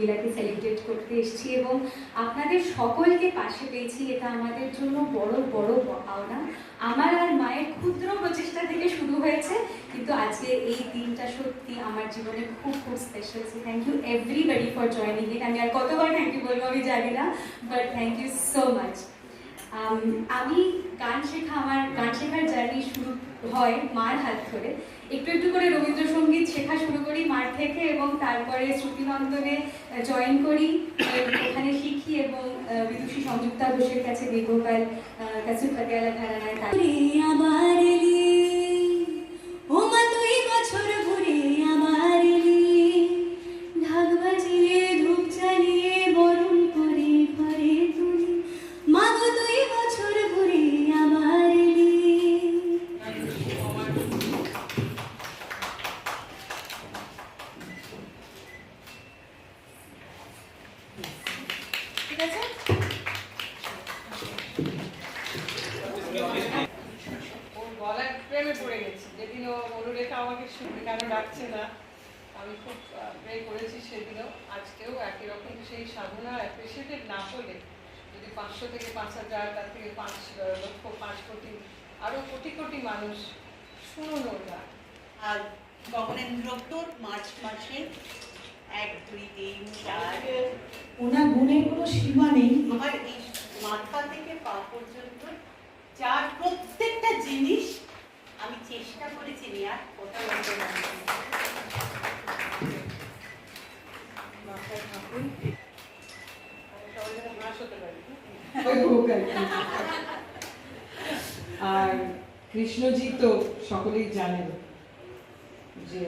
রঙ্গিলাকে celebrate করতে এসেছি এবং আপনাদের সকলকে পাশে পেয়েছি। এটা আমাদের জন্য বড় বড় পাওনা। আমার আর মায়ের ক্ষুদ্র প্রচেষ্টা থেকে শুরু হয়েছে, কিন্তু আজকে এই দিনটা সত্যি আমার জীবনে খুব খুব special so thank you everybody for joining it আমি আর কতবার থ্যাংক ইউ বলব আমি জানি না but thank you so much আমি গান শেখা, আমার গান শেখার জার্নি শুরু হয় মার হাত ধরে। একটু একটু করে রবীন্দ্রসঙ্গীত শেখা শুরু করি মার থেকে এবং তারপরে শ্রুতিনন্দনে জয়েন করি। ওখানে শিখি এবং বিদুষী সংযুক্তা ঘোষের কাছে দীর্ঘকাল কাছে। পাটিয়ালা ঘরানায় থাকি ঠিক আছে? গলার প্রেমে পড়ে গেছি। যেদিন ও অনুরেখা আমাকে কেন ডাকছে না? আমি খুব প্রে করেছি সেদিনও। আজকেও একই রকম সেই সাধনা অ্যাপ্রিসিয়েটেড না হলে যদি পাঁচশো থেকে পাঁচ হাজার, তার থেকে পাঁচ লক্ষ, পাঁচ কোটি আরও কোটি কোটি মানুষ শুনুন ওটা। আর গগনেন্দ্রত্তর মার্চ মাসে এক দুই তিন চার ওনার গুণের কোনো সীমা নেই। আমার এই মাথা থেকে পা পর্যন্ত যার প্রত্যেকটা জিনিস আমি চেষ্টা করেছি নেওয়ার কথা বলতে। আর কৃষ্ণজি তো সকলেই জানেন যে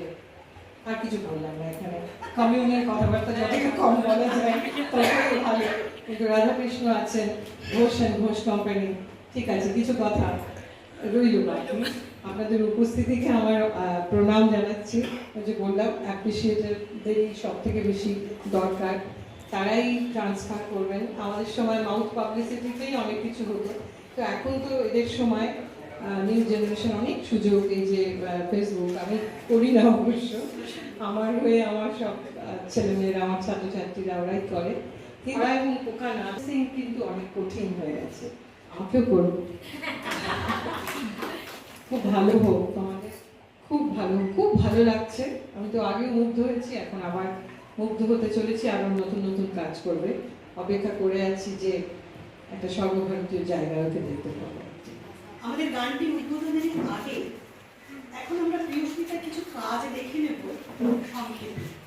আর কিছু বললাম না এখানে। কমিউনের কথাবার্তা যতটা কম বলা যায় ততই ভালো। কিন্তু রাধাকৃষ্ণ আছেন ঘোষ অ্যান্ড ঘোষ কোম্পানি ঠিক আছে, কিছু কথা রইল বাকি। আপনাদের উপস্থিতিকে আমার প্রণাম জানাচ্ছি। ওই যে বললাম অ্যাপ্রিসিয়েটেডদেরই সব থেকে বেশি দরকার। তারাই ট্রান্সফার করবেন। আমাদের সময় মাউথ পাবলিসিটিতেই অনেক কিছু হতো তো এখন তো এদের সময় নিউ জেনারেশন অনেক সুযোগ এই যে ফেসবুক আমি করি না অবশ্য। আমার হয়ে আমার সব ছেলেমেয়েরা, আমার ছাত্রছাত্রীরা ওরাই করে। কিন্তু অনেক কঠিন হয়ে গেছে। আমাকেও করব খুব ভালো হোক তোমাদের। খুব ভালো খুব ভালো লাগছে। আমি তো আগেও মুগ্ধ হয়েছি, এখন আবার মুগ্ধ হতে চলেছি আরও নতুন নতুন কাজ করবে। অপেক্ষা করে আছি যে একটা সর্বভারতীয় জায়গা ওকে দেখতে পাবো। আমাদের গানটি উদ্বোধনের আগে এখন আমরা প্রিয়স্মিতার কিছু কাজ দেখে নেব সংক্ষেপে।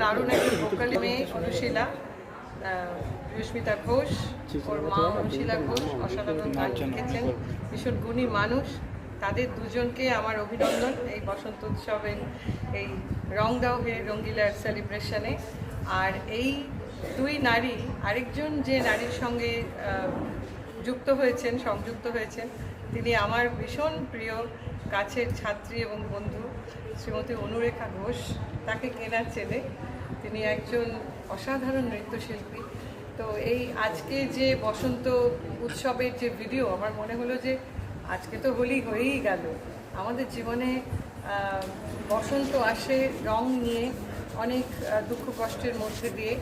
দারুণ একজন ভোকালি মেয়ে, অনুশীলা রশ্মিতা ঘোষ, ওর মা অনুশীলা ঘোষ, অসাধারণ গান লিখেছেন, ভীষণ গুণী মানুষ। তাদের দুজনকে আমার অভিনন্দন এই বসন্ত উৎসবের এই রং দাও হে রঙ্গিলার সেলিব্রেশনে আর এই দুই নারী, আরেকজন যে নারীর সঙ্গে যুক্ত হয়েছেন, সংযুক্ত হয়েছেন, তিনি আমার ভীষণ প্রিয় কাছের ছাত্রী এবং বন্ধু শ্রীমতী অনুরেখা ঘোষ। তাকে কেনার ছেলে তিনি একজন অসাধারণ নৃত্যশিল্পী। তো এই আজকে যে বসন্ত উৎসবের যে ভিডিও আমার মনে হলো যে আজকে তো হোলি হয়েই গেল। আমাদের জীবনে বসন্ত আসে রং নিয়ে অনেক দুঃখ কষ্টের মধ্যে দিয়ে।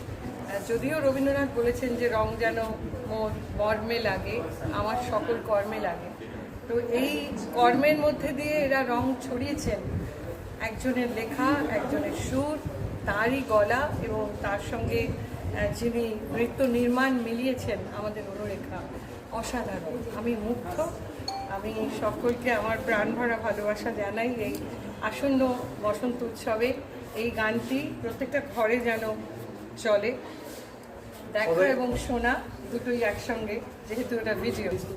যদিও রবীন্দ্রনাথ বলেছেন যে রং যেন মোর মর্মে লাগে, আমার সকল কর্মে লাগে। তো এই কর্মের মধ্যে দিয়ে এরা রং ছড়িয়েছেন। একজনের লেখা, একজনের সুর তারই গলা এবং তার সঙ্গে যিনি নৃত্য নির্মাণ মিলিয়েছেন আমাদের অনুরেখা অসাধারণ। আমি মুগ্ধ। আমি সকলকে আমার প্রাণ ভরা ভালোবাসা জানাই এই আসন্ন বসন্ত উৎসবে। এই গানটি প্রত্যেকটা ঘরে যেন চলে। দেখা এবং শোনা দুটোই একসঙ্গে যেহেতু এটা ভিডিও।